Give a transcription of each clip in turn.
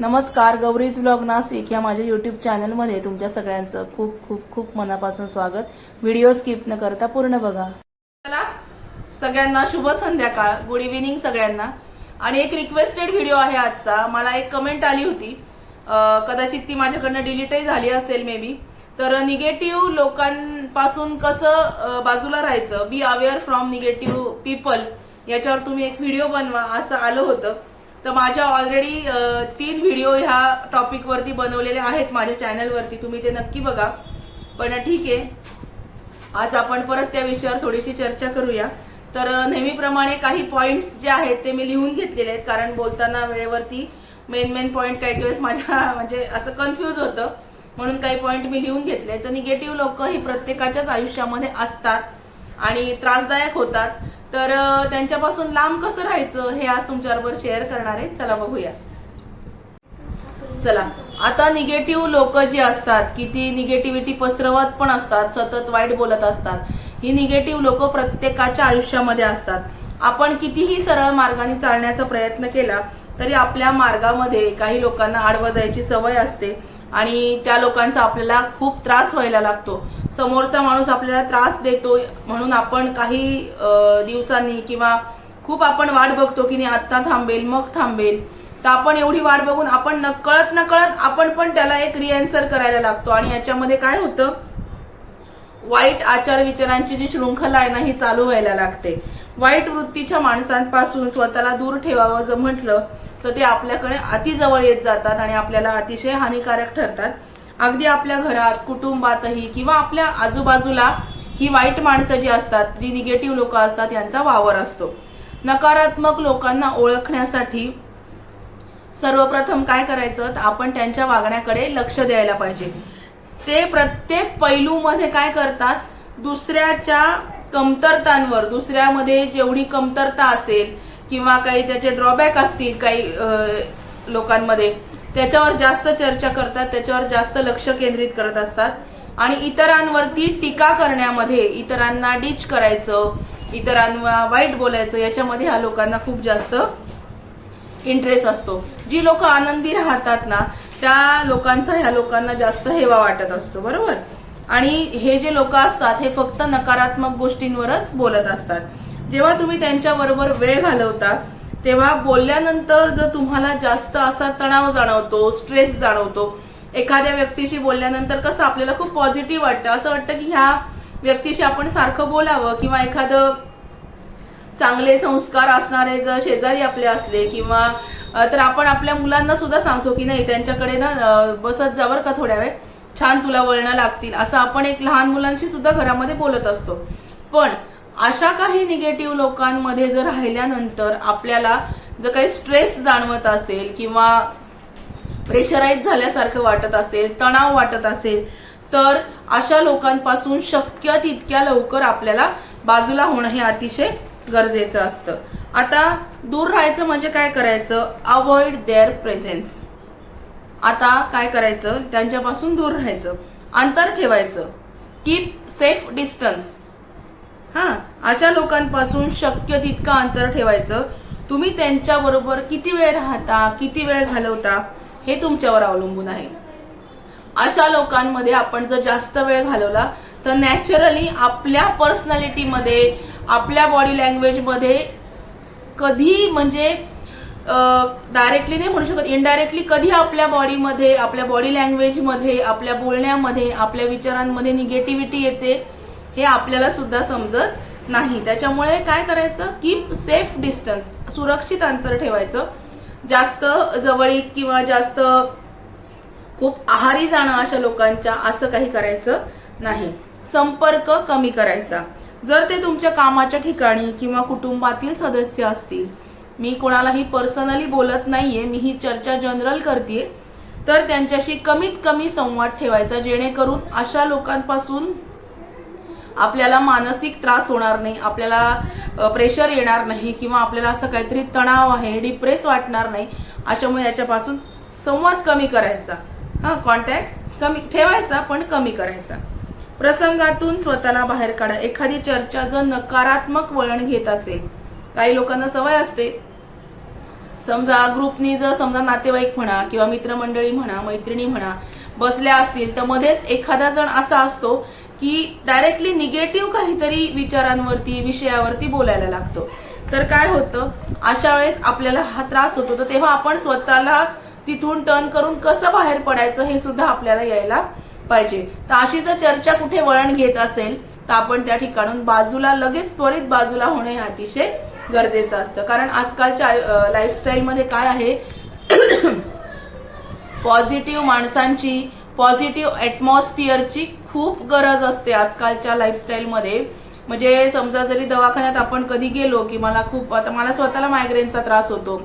नमस्कार गौरीज ब्लॉग नाशिक या माझ्या युट्यूब चॅनलमध्ये तुमच्या सगळ्यांचं खूप खूप खूप मनापासून स्वागत. व्हिडिओ स्किप न करता पूर्ण बघा. चला सगळ्यांना शुभ संध्याकाळ. गुड इव्हिनिंग सगळ्यांना. आणि एक रिक्वेस्टेड व्हिडिओ आहे आजचा. मला एक कमेंट आली होती. कदाचित ती माझ्याकडनं डिलीटही झाली असेल मे बी तर निगेटिव्ह लोकांपासून कसं बाजूला राहायचं? Be aware from negative people याच्यावर तुम्ही एक व्हिडिओ बनवा असं आलं होतं. तर माझ्या ऑलरेडी तीन व्हिडिओ ह्या टॉपिकवरती बनवलेले आहेत माझ्या चॅनलवरती तुम्ही ते नक्की बघा. पण ठीक आहे. आज आपण परत त्या विषयावर थोडीशी चर्चा करूया. तर नेहमीप्रमाणे काही पॉईंट्स जे आहेत ते मी लिहून घेतलेले आहेत. कारण बोलताना वेळेवरती मेन मेन पॉईंट काही वेळेस माझ्या म्हणजे असं कन्फ्यूज होतं. म्हणून काही पॉईंट मी लिहून घेतले तर निगेटिव्ह लोक ही प्रत्येकाच्याच आयुष्यामध्ये असतात. आणि त्रासदायक होतात. तर त्यांच्यापासून लांब कसं राहायचं हे आज तुमच्याबरोबर शेअर करणार आहे. चला बघूया. चला. आता निगेटिव्ह लोक जी असतात की ती निगेटिव्हिटी पसरवत पण असतात सतत वाईट बोलत असतात ही निगेटिव्ह लोक प्रत्येकाच्या आयुष्यामध्ये असतात. आपण कितीही सरळ मार्गाने चालण्याचा प्रयत्न केला तरी आपल्या मार्गामध्ये काही लोकांना आडवं जायची सवय असते. आणि त्या लोकांचा आपल्याला खूप त्रास व्हायला लागतो. समोरचा माणूस आपल्याला त्रास देतो म्हणून आपण काही दिवसांनी किंवा खूप आपण वाट बघतो की नाही आत्ता थांबेल मग थांबेल. तर आपण एवढी वाट बघून आपण नकळत नकळत आपण पण त्याला एक रिअन्सर करायला लागतो. आणि याच्यामध्ये काय होतं? वाईट आचार विचारांची जी शृंखला आहे ना ही चालू व्हायला लागते. वाईट वृत्तीच्या माणसांपासून स्वतःला दूर ठेवावं जर म्हटलं तर ते आपल्याकडे अतिजवळ येत जातात आणि आपल्याला अतिशय हानिकारक ठरतात. अगदी आपल्या घरात कुटुंबातही किंवा आपल्या आजूबाजूला ही वाईट माणसं जी असतात जी निगेटिव्ह लोक असतात यांचा वावर असतो. नकारात्मक लोकांना ओळखण्यासाठी सर्वप्रथम काय करायचं? तर आपण त्यांच्या वागण्याकडे लक्ष द्यायला पाहिजे. ते प्रत्येक पैलूमध्ये काय करतात? दुसऱ्याच्या कमतरतांवर दुसऱ्यामध्ये जेवढी कमतरता असेल किंवा काही त्याचे ड्रॉबॅक असतील काही लोकांमध्ये त्याच्यावर जास्त चर्चा करतात त्याच्यावर जास्त लक्ष केंद्रित करत असतात. आणि इतरांवरती टीका करण्यामध्ये इतरांना डिच करायचं इतरांना वाईट बोलायचं याच्यामध्ये ह्या लोकांना खूप जास्त इंटरेस्ट असतो. जी लोक आनंदी राहतात ना त्या लोकांचा ह्या लोकांना जास्त हेवा वाटत असतो बरोबर? आणि हे जे लोक असतात हे फक्त नकारात्मक गोष्टींवरच बोलत असतात. जेव्हा तुम्ही त्यांच्या बरोबर वेळ घालवता तेव्हा बोलल्यानंतर जर तुम्हाला जास्त असा तणाव जाणवतो स्ट्रेस जाणवतो एखाद्या व्यक्तीशी बोलल्यानंतर कसं आपल्याला खूप पॉझिटिव्ह वाटतं. असं वाटतं की ह्या व्यक्तीशी आपण सारखं बोलावं किंवा एखादं चांगले संस्कार असणारे जर शेजारी आपले असले किंवा तर आपण आपल्या मुलांना सुद्धा सांगतो की नाही त्यांच्याकडे ना बसत जावर का थोड्या वेळ? छान तुला वळणं लागतील. असं आपण एक लहान मुलांशी सुद्धा घरामध्ये बोलत असतो. पण अशा काही निगेटिव्ह लोकांमध्ये जर राहिल्यानंतर आपल्याला जर काही स्ट्रेस जाणवत असेल किंवा प्रेशराईज झाल्यासारखं वाटत असेल तणाव वाटत असेल तर अशा लोकांपासून शक्य तितक्या लवकर आपल्याला बाजूला होणं हे अतिशय गरजेचं असतं. आता दूर राहायचं म्हणजे काय करायचं? अवॉइड देअर प्रेझेन्स आता काय करायचं? त्यांच्यापासून दूर राहायचं. अंतर ठेवायचं. कीप सेफ डिस्टन्स हा अशा लोकांपासून शक्य तितकं अंतर ठेवायचं. तुम्ही त्यांच्याबरोबर किती वेळ राहता किती वेळ घालवता हे तुमच्यावर अवलंबून आहे. अशा लोकांमध्ये आपण जर जास्त वेळ घालवला तर नॅचरली आपल्या पर्सनॅलिटीमध्ये आपल्या बॉडी लँग्वेजमध्ये कधी म्हणजे डायरेक्टली नाही म्हणू शकत इनडायरेक्टली कधी आपल्या बॉडीमध्ये आपल्या बॉडी लँग्वेजमध्ये आपल्या बोलण्यामध्ये आपल्या विचारांमध्ये निगेटिव्हिटी येते. हे आपल्याला सुद्धा समजत नाही. त्याच्यामुळे काय करायचं? कीप सेफ डिस्टन्स सुरक्षित अंतर ठेवायचं. जास्त जवळीक किंवा जास्त खूप आहारी जाणं अशा लोकांच्या असं काही करायचं नाही. संपर्क कमी करायचा. जर ते तुमच्या कामाच्या ठिकाणी किंवा कुटुंबातील सदस्य असतील मी कोणालाही पर्सनली बोलत नाहीये मी ही चर्चा जनरल करते तर त्यांच्याशी कमीत कमी संवाद ठेवायचा जेणेकरून अशा लोकांपासून आपल्याला मानसिक त्रास होणार नाही आपल्याला प्रेशर येणार नाही किंवा आपल्याला असं काहीतरी तणाव आहे डिप्रेस वाटणार नाही अशामुळे याच्यापासून संवाद कमी करायचा. हा कॉन्टॅक्ट कमी ठेवायचा पण कमी करायचा. प्रसंगातून स्वतःला बाहेर काढा. एखादी चर्चा जर नकारात्मक वळण घेत असेल काही लोकांना सवय असते. समजा ग्रुपनी जर समजा नातेवाईक म्हणा किंवा मित्रमंडळी म्हणा मैत्रिणी म्हणा बसल्या असतील तर मध्येच एखादा जण असा असतो की डायरेक्टली निगेटिव्ह काहीतरी विचारांवरती विषयावरती बोलायला लागतो. तर काय होतं? अशा वेळेस आपल्याला हा त्रास होतो. तर तेव्हा आपण स्वतःला तिथून टर्न करून कसं बाहेर पडायचं हे सुद्धा आपल्याला यायला पाहिजे. तर अशी जर चर्चा कुठे वळण घेत असेल तर आपण त्या ठिकाणून बाजूला लगेच त्वरित बाजूला होणे हे अतिशय गरजेचं असतं. कारण आजकालच्या लाईफस्टाईलमध्ये काय आहे? पॉझिटिव्ह माणसांची पॉझिटिव्ह ॲटमॉस्फिअरची खूप गरज असते आजकालच्या लाईफस्टाईलमध्ये म्हणजे समजा जरी दवाखान्यात आपण कधी गेलो की मला खूप आता मला स्वतःला मायग्रेनचा त्रास होतो.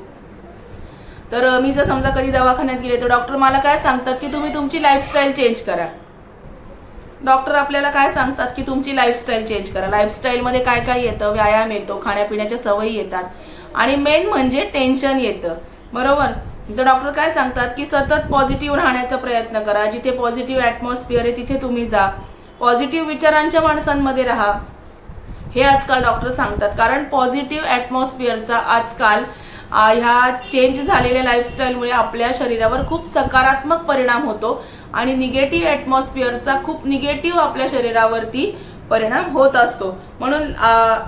तर मी जर समजा कधी दवाखान्यात गेले तर डॉक्टर मला काय सांगतात की तुम्ही तुमची लाईफस्टाईल चेंज करा. डॉक्टर आपल्याला काय सांगतात की तुमची लाईफस्टाईल चेंज करा. लाईफस्टाईलमध्ये काय काय येतं? व्यायाम येतो खाण्यापिण्याच्या सवयी येतात. आणि मेन म्हणजे टेन्शन येतं. बरोबर? तर डॉक्टर काय सांगतात की सतत पॉझिटिव्ह राहण्याचा प्रयत्न करा. जिथे पॉझिटिव्ह ॲटमॉस्फिअर आहे तिथे तुम्ही जा. पॉझिटिव्ह विचारांच्या माणसांमध्ये राहा. हे आजकाल डॉक्टर सांगतात. कारण पॉझिटिव्ह ॲटमॉस्फिअरचा आजकाल ह्या चेंज झालेल्या लाईफस्टाईलमुळे आपल्या शरीरावर खूप सकारात्मक परिणाम होतो आणि निगेटिव्ह ॲटमॉस्फिअरचा खूप निगेटिव्ह आपल्या शरीरावरती परिणाम होत असतो. म्हणून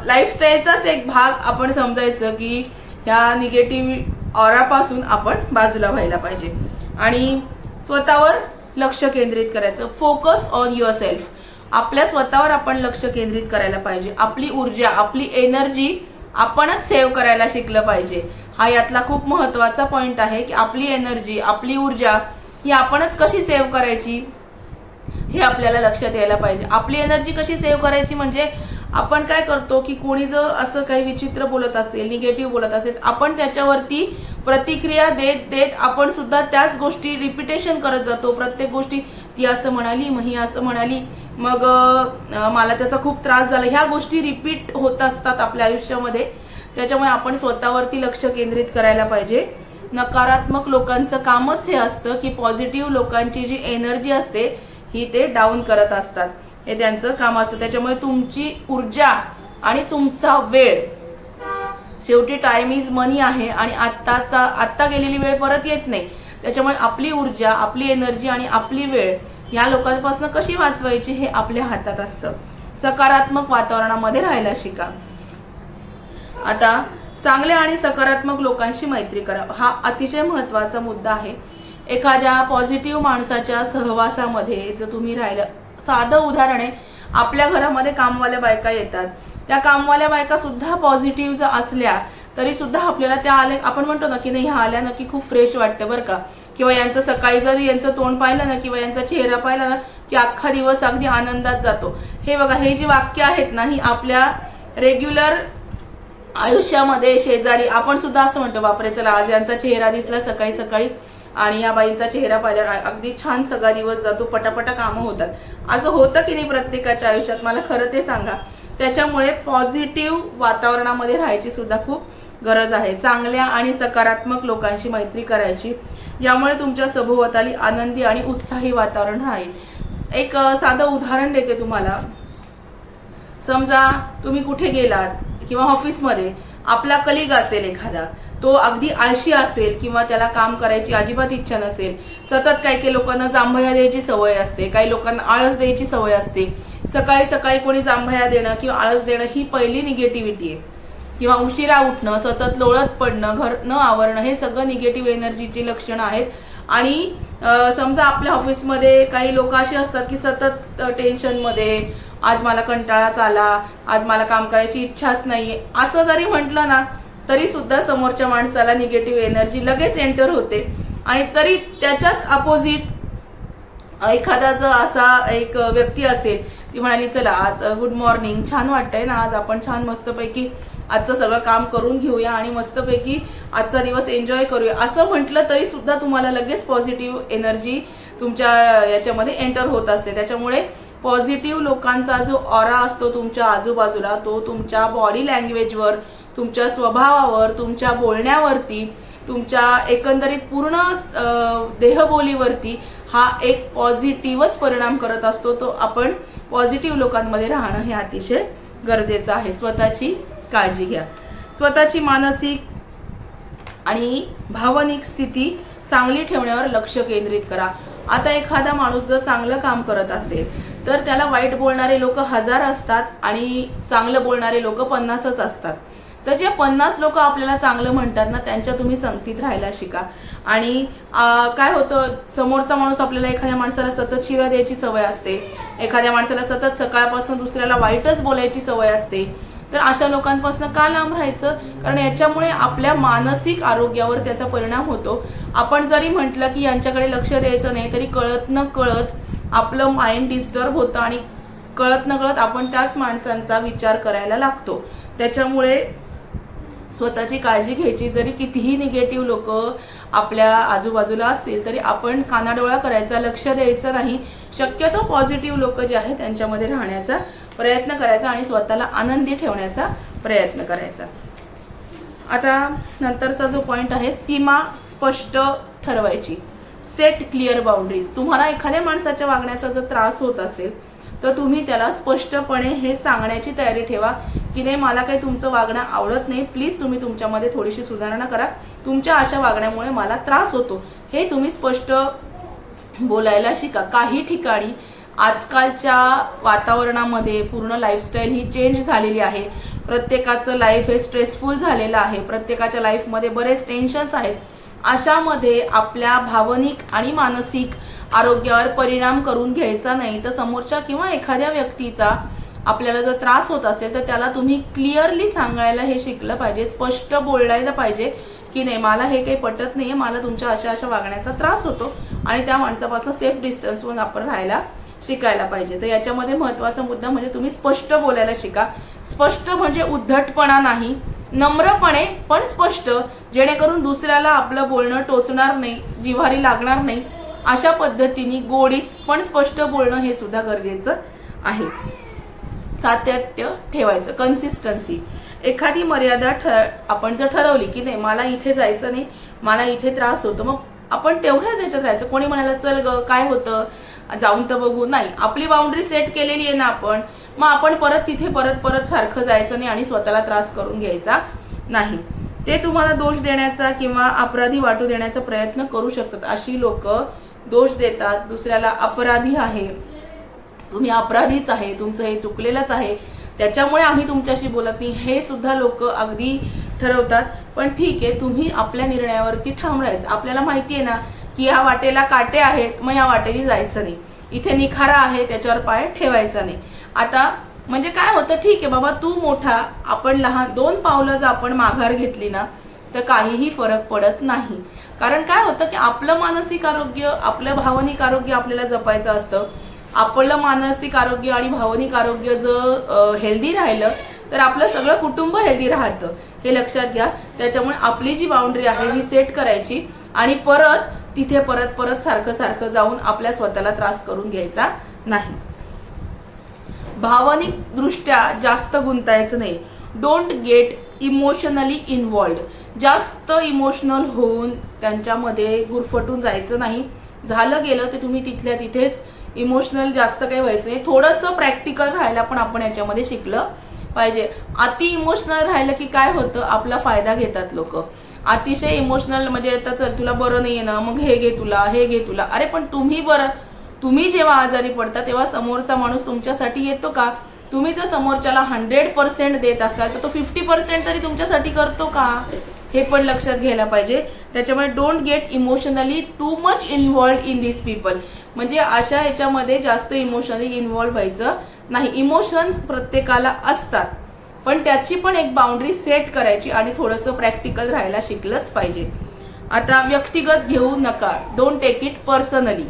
लाईफस्टाईलचाच एक भाग आपण समजायचं की ह्या निगेटिव्ह ऑरापासून आपण बाजूला व्हायला पाहिजे. आणि स्वतःवर लक्ष केंद्रित करायचं. फोकस ऑन युअर सेल्फ आपल्या स्वतःवर आपण लक्ष केंद्रित करायला पाहिजे. आपली ऊर्जा आपली एनर्जी आपणच सेव्ह करायला शिकलं पाहिजे. हा यातला खूप महत्त्वाचा पॉईंट आहे की आपली एनर्जी आपली ऊर्जा ही आपणच कशी सेव्ह करायची? हे आपल्याला लक्षात यायला पाहिजे. आपली एनर्जी कशी सेव्ह करायची म्हणजे आपण काय करतो की कोणी जर असं काही विचित्र बोलत असेल निगेटिव्ह बोलत असेल आपण त्याच्यावरती प्रतिक्रिया देत देत आपण सुद्धा त्याच गोष्टी रिपिटेशन करत जातो. प्रत्येक गोष्टी ती असं म्हणाली मग ही असं म्हणाली मग मला त्याचा खूप त्रास झाला. ह्या गोष्टी रिपीट होत असतात आपल्या आयुष्यामध्ये. त्याच्यामुळे आपण स्वतःवरती लक्ष केंद्रित करायला पाहिजे. नकारात्मक लोकांचं कामच हे असतं की पॉझिटिव्ह लोकांची जी एनर्जी असते ही ते डाऊन करत असतात. हे त्यांचं काम असतं. त्याच्यामुळे तुमची ऊर्जा आणि तुमचा वेळ. शेवटी टाइम इज मनी आहे आणि आत्ताचा आत्ता गेलेली वेळ परत येत नाही. त्याच्यामुळे आपली ऊर्जा आपली एनर्जी आणि आपली वेळ या लोकांपासून कशी वाचवायची हे आपल्या हातात असतं. सकारात्मक वातावरणामध्ये राहायला शिका. आता चांगल्या आणि सकारात्मक लोकांशी मैत्री करा. हा अतिशय महत्त्वाचा मुद्दा आहे. एखाद्या पॉझिटिव्ह माणसाच्या सहवासामध्ये जर तुम्ही राहिलं साधं उदाहरण आहे आपल्या घरामध्ये कामवाल्या बायका येतात. त्या कामवाल्या बायका सुद्धा पॉझिटिव्ह जर असल्या तरी सुद्धा आपल्याला त्या आल्या आपण म्हणतो ना की नाही ह्या आल्या ना की खूप फ्रेश वाटतं बरं का. किंवा यांचं सकाळी जर यांचं तोंड पाहिलं ना किंवा यांचा चेहरा पाहिला ना की अख्खा दिवस अगदी आनंदात जातो. हे बघा हे जी वाक्य आहेत ना ही आपल्या रेग्युलर आयुष्यामध्ये शेजारी आपण सुद्धा असं म्हणतो बापरे चला आज यांचा चेहरा दिसला सकाळी सकाळी. आणि या बाईंचा चेहरा पाहिल्यावर अगदी छान सगळा दिवस जातो पटापटा कामं होतात. असं होतं की नाही प्रत्येकाच्या आयुष्यात? मला खरं ते सांगा. त्याच्यामुळे पॉझिटिव्ह वातावरणामध्ये राहायची सुद्धा खूप गरज आहे. चांगल्या आणि सकारात्मक लोकांशी मैत्री करायची. यामुळे तुमच्या सभोवताली आनंदी आणि उत्साही वातावरण राहील. एक साधं उदाहरण देते तुम्हाला. समजा तुम्ही कुठे गेलात किंवा ऑफिसमध्ये आपला कलिग असेल एखादा तो अगदी आळशी असेल किंवा त्याला काम करायची अजिबात इच्छा नसेल सतत काही काही लोकांना जांभया द्यायची सवय असते काही लोकांना आळस द्यायची सवय असते. सकाळी सकाळी कोणी जांभया देणं किंवा आळस देणं ही पहिली निगेटिव्हिटी आहे. किंवा उशिरा उठणं सतत लोळत पडणं घर न आवरणं हे सगळं निगेटिव्ह एनर्जीची लक्षणं आहेत. आणि समजा आपल्या ऑफिसमध्ये काही लोक असे असतात की सतत टेन्शनमध्ये आज मला कंटाळाच आला आज मला काम करायची इच्छाच नाहीये. असं जरी म्हटलं ना तरी सुद्धा समोरच्या माणसाला निगेटिव्ह एनर्जी लगेच एंटर होते. आणि तरी त्याच्याच अपोजिट एखादा जर असा एक व्यक्ती असेल ती म्हणाली चला आज गुड मॉर्निंग छान वाटतंय ना आज आपण छान मस्तपैकी आजचं सगळं काम करून घेऊया आणि मस्तपैकी आजचा दिवस एन्जॉय करूया. असं म्हटलं तरी सुद्धा तुम्हाला लगेच पॉझिटिव्ह एनर्जी तुमच्या याच्यामध्ये एंटर होत असते. त्याच्यामुळे पॉझिटिव्ह लोकांचा जो ऑरा असतो तुमच्या आजूबाजूला तो तुमच्या बॉडी लँग्वेजवर तुमच्या स्वभावावर तुमच्या बोलण्यावरती तुमच्या एकंदरीत पूर्ण देहबोलीवरती हा एक पॉझिटिव्हच परिणाम करत असतो. तो आपण पॉझिटिव्ह लोकांमध्ये राहणं हे अतिशय गरजेचं आहे. स्वतःची काळजी घ्या. स्वतःची मानसिक आणि भावनिक स्थिती चांगली ठेवण्यावर लक्ष केंद्रित करा. आता एखादा माणूस जर चांगलं काम करत असेल तर त्याला वाईट बोलणारे लोक हजार असतात आणि चांगलं बोलणारे लोक पन्नासच असतात. तर जे पन्नास लोक आपल्याला चांगलं म्हणतात ना त्यांच्या तुम्ही संगतीत राहायला शिका. आणि काय होतं समोरचा माणूस आपल्याला एखाद्या माणसाला सतत शिव्या द्यायची सवय असते. एखाद्या माणसाला सतत सकाळपासून दुसऱ्याला वाईटच बोलायची सवय असते. तर अशा लोकांपासून का लांब राहायचं? कारण याच्यामुळे आपल्या मानसिक आरोग्यावर त्याचा परिणाम होतो. आपण जरी म्हटलं की यांच्याकडे लक्ष द्यायचं नाही तरी कळत न कळत आपलं माइंड डिस्टर्ब होतं आणि कळत न कळत आपण त्याच माणसांचा विचार करायला लागतो. त्याच्यामुळे स्वतःची काळजी घ्यायची. जरी कितीही निगेटिव्ह लोक आपल्या आजूबाजूला असतील तरी आपण कानाडोळा करायचा लक्ष द्यायचं नाही. शक्यतो पॉझिटिव्ह लोक जे आहेत त्यांच्यामध्ये राहण्याचा प्रयत्न करायचा आणि स्वतःला आनंदी ठेवण्याचा प्रयत्न करायचा. आता नंतरचा जो पॉईंट आहे सीमा स्पष्ट ठरवायची. सेट क्लिअर बाउंड्रीज तुम्हाला एखाद्या माणसाच्या वागण्याचा जर त्रास होत असेल तर तुम्ही त्याला स्पष्टपणे हे सांगण्याची तयारी ठेवा की नाही मला काही तुमचं वागणं आवडत नाही प्लीज तुम्ही तुमच्यामध्ये थोडीशी सुधारणा करा. तुमच्या अशा वागण्यामुळे मला त्रास होतो. हे तुम्ही स्पष्ट बोलायला शिका. काही ठिकाणी आजकालच्या वातावरणामध्ये पूर्ण लाईफस्टाईल ही चेंज झालेली आहे. प्रत्येकाचं लाईफ हे स्ट्रेसफुल झालेलं आहे. प्रत्येकाच्या लाईफमध्ये बरेच टेन्शन्स आहेत. अशामध्ये आपल्या भावनिक आणि मानसिक आरोग्यावर परिणाम करून घ्यायचा नाही तर समोरच्या किंवा एखाद्या व्यक्तीचा आपल्याला जर त्रास होत असेल तर त्याला तुम्ही क्लिअरली सांगायला हे शिकलं पाहिजे स्पष्ट बोलायला पाहिजे की नाही मला हे काही पटत नाही आहे मला तुमच्या अशा अशा वागण्याचा त्रास होतो आणि त्या माणसापासून सेफ डिस्टन्सवर आपण राहायला शिकायला पाहिजे. तर याच्यामध्ये महत्त्वाचा मुद्दा म्हणजे तुम्ही स्पष्ट बोलायला शिका. स्पष्ट म्हणजे उद्धटपणा नाही नम्रपणे पण स्पष्ट जेणेकरून दुसऱ्याला आपलं बोलणं टोचणार नाही जिव्हारी लागणार नाही. अशा पद्धतीने गोडीत पण स्पष्ट बोलणं हे सुद्धा गरजेचं आहे. सातत्य ठेवायचं कन्सिस्टन्सी एखादी मर्यादा ठ आपण जर ठरवली की नाही मला इथे जायचं नाही मला इथे त्रास होतो मग आपण तेवढ्याच ह्याच्यात राहायचं. कोणी म्हणाला चल ग काय होतं? जाऊन तर बघू. नाही आपली बाउंड्री सेट केलेली आहे ना आपण मग आपण परत तिथे परत परत सारखं जायचं नाही आणि स्वतःला त्रास करून घ्यायचा नाही. ते तुम्हाला दोष देण्याचा किंवा अपराधी वाटू देण्याचा प्रयत्न करू शकतात. अशी लोक दोष देतात. दुसऱ्याला अपराधी आहे. तुम्ही अपराधीच आहे. तुमचं हे चुकलेलंच आहे. त्याच्यामुळे आम्ही तुमच्याशी बोलत नाही. हे सुद्धा लोक अगदी ठरवतात. पण ठीक आहे तुम्ही आपल्या निर्णयावरती ठाम राहायचं. आपल्याला माहिती आहे ना की या वाटेला काटे आहेत मग या वाटेने जायचं नाही. इथे निखारा आहे त्याच्यावर पाय ठेवायचा नाही. आता म्हणजे काय होतं ठीक आहे बाबा तू मोठा आपण लहान दोन पावलं जर आपण माघार घेतली ना तर काहीही फरक पडत नाही. कारण काय होतं की आपलं मानसिक आरोग्य आपलं भावनिक आरोग्य आपल्याला जपायचं असतं. आपलं मानसिक आरोग्य आणि भावनिक आरोग्य जर हेल्दी राहिलं तर आपलं सगळं कुटुंब हेल्दी राहतं. हे लक्षात घ्या. त्याच्यामुळे आपली जी बाउंड्री आहे ही सेट करायची आणि परत तिथे परत परत सारखं सारखं जाऊन आपल्या स्वतःला त्रास करून घ्यायचा नाही. भावनिक दृष्ट्या जास्त गुंतायचं नाही. डोंट गेट इमोशनली इन्वॉल्ड जास्त इमोशनल होऊन त्यांच्यामध्ये गुरफटून जायचं नाही. झालं गेलं ते तुम्ही तिथल्या तिथेच इमोशनल जास्त काही व्हायचं नाही. थोडंसं प्रॅक्टिकल राहायला पण आपण याच्यामध्ये शिकलं पाहिजे. अति इमोशनल राहिलं की काय होतं? आपला फायदा घेतात लोक. अतिशय इमोशनल म्हणजे आता चल तुला बरं नाही ना मग हे घे तुला हे घे तुला. अरे पण तुम्ही बरं. तुम्ही जेव्हा आजारी पडता तेव्हा समोरचा माणूस तुमच्यासाठी येतो का? तुम्ही जर समोरच्याला हंड्रेड पर्सेंट देत असाल तर तो फिफ्टी पर्सेंट तरी तुमच्यासाठी करतो का? हे पण लक्षात घ्यायला पाहिजे. त्याच्यामुळे don't get emotionally too much involved in this people म्हणजे अशा ह्याच्यामध्ये जास्त इमोशनली इन्व्हॉल्व व्हायचं नाही इमोशन्स प्रत्येकाला असतात. पण त्याची पण एक बाउंड्री सेट करायची आणि थोडंसं प्रॅक्टिकल राहायला शिकलंच पाहिजे. आता व्यक्तिगत घेऊ नका. डोंट टेक इट पर्सनली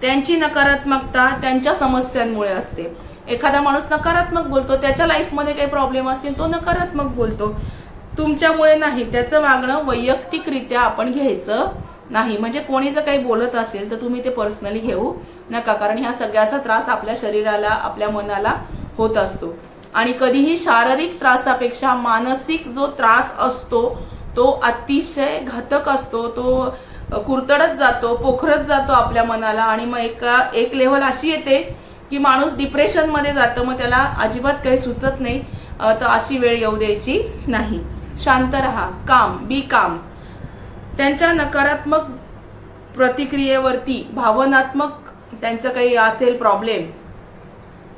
त्यांची नकारात्मकता त्यांच्या समस्यांमुळे असते. एखादा माणूस नकारात्मक बोलतो त्याच्या लाईफमध्ये काही प्रॉब्लेम असेल तो नकारात्मक बोलतो. तुमच्यामुळे नाही त्याचं वागणं वैयक्तिकरित्या आपण घ्यायचं नाही म्हणजे कोणी जर काही बोलत असेल तर तुम्ही ते पर्सनली घेऊ नका कारण ह्या सगळ्याचा त्रास आपल्या शरीराला आपल्या मनाला होत असतो. आणि कधीही शारीरिक त्रासापेक्षा मानसिक जो त्रास असतो तो अतिशय घातक असतो तो कुरतडत जातो पोखरत जातो आपल्या मनाला. आणि मग एका एक लेवल अशी येते की माणूस डिप्रेशनमध्ये जातं मग त्याला अजिबात काही सुचत नाही तर अशी वेळ येऊ द्यायची नाही. शांत रहा काम बी काम त्यांच्या नकारात्मक प्रतिक्रियेवरती भावनात्मक त्यांचं काही असेल प्रॉब्लेम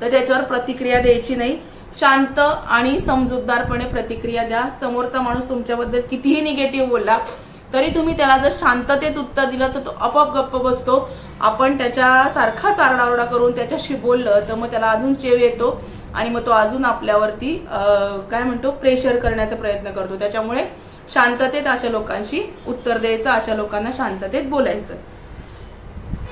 तर त्याच्यावर प्रतिक्रिया द्यायची नाही. शांत आणि समजूतदारपणे प्रतिक्रिया द्या. समोरचा माणूस तुमच्याबद्दल कितीही निगेटिव्ह बोलला तरी तुम्ही त्याला जर शांततेत उत्तर दिलं तर तो आपोआप गप्प बसतो. आपण त्याच्यासारखाच आरडाओरडा करून त्याच्याशी बोललं तर मग त्याला अजून चेव येतो आणि मग तो अजून आपल्यावरती काय म्हणतो प्रेशर करण्याचा प्रयत्न करतो. त्याच्यामुळे शांततेत अशा लोकांशी उत्तर द्यायचं अशा लोकांना शांततेत बोलायचं.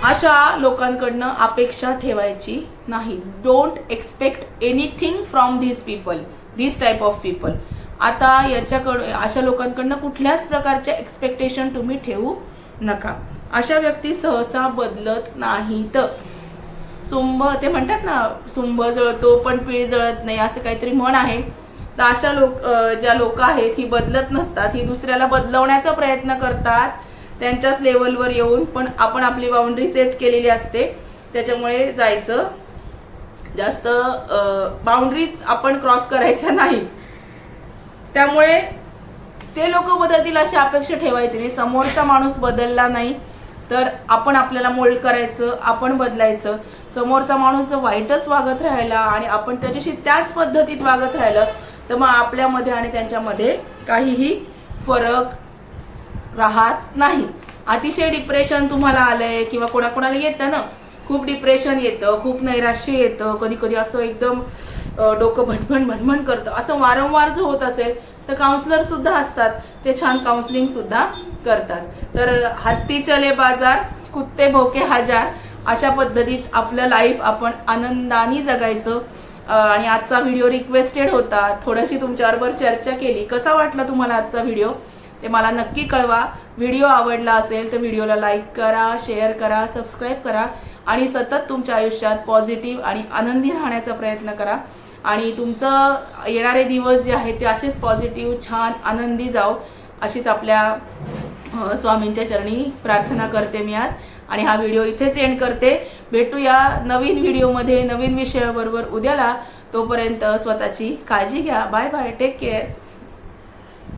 अशा लोकांकडनं अपेक्षा ठेवायची नाही. Don't expect anything from this people this type of people आता याच्याकडं अशा लोकांकडनं कुठल्याच प्रकारचे एक्सपेक्टेशन तुम्ही ठेवू नका. अशा व्यक्ती सहसा बदलत नाहीत. सुंभ ते म्हणतात ना सुंभ जळतो पण पिळी जळत नाही असं काहीतरी म्हण आहे. तर अशा लोक ज्या लोक आहेत ही बदलत नसतात. ही दुसऱ्याला बदलवण्याचा प्रयत्न करतात. त्यांच्याच लेवलवर येऊन पण आपण आपली बाउंड्री सेट केलेली असते. त्याच्यामुळे जायचं जास्त बाउंड्रीज आपण क्रॉस करायच्या नाही. त्यामुळे ते लोक बदलतील अशी अपेक्षा ठेवायची नाही. समोरचा माणूस बदलला नाही तर आपण आपल्याला मोल्ड करायचं आपण बदलायचं. समोरचा माणूस जर वाईटच वागत राहिला आणि आपण त्याच्याशी त्याच पद्धतीत वागत राहिलं तर मग आपल्यामध्ये आणि त्यांच्यामध्ये काहीही फरक राहत नाही. अतिशय डिप्रेशन तुम्हाला आलंय किंवा कोणाकोणाला येतं ना? खूप डिप्रेशन येतं खूप नैराश्य येतं. कधी कधी असं एकदम डोकं भटभण भटभण करतं. असं वारंवार जर होत असेल तर काउन्सलर सुद्धा असतात. ते छान काउन्सलिंग सुद्धा करतात. तर हत्ती चले बाजार कुत्ते भोके हजार अशा पद्धतीत आपलं लाईफ आपण आनंदाने जगायचं आणि आजचा व्हिडिओ रिक्वेस्टेड होता. थोडीशी तुमच्याबरोबर चर्चा केली. कसा वाटला तुम्हाला आजचा व्हिडिओ ते मला नक्की कळवा. व्हिडिओ आवडला असेल तर व्हिडिओला लाईक करा शेअर करा सबस्क्राईब करा आणि सतत तुमच्या आयुष्यात पॉझिटिव्ह आणि आनंदी राहण्याचा प्रयत्न करा. आणि तुमचं येणारे दिवस जे आहेत ते असेच पॉझिटिव्ह छान आनंदी जाओ अशीच आपल्या स्वामींच्या चरणी प्रार्थना करते मी आज. आणि हा व्हिडिओ इथेच एंड करते. भेटूया नवीन व्हिडिओमध्ये नवीन विषयाबरोबर उद्याला. तोपर्यंत स्वतःची काळजी घ्या. Bye bye take care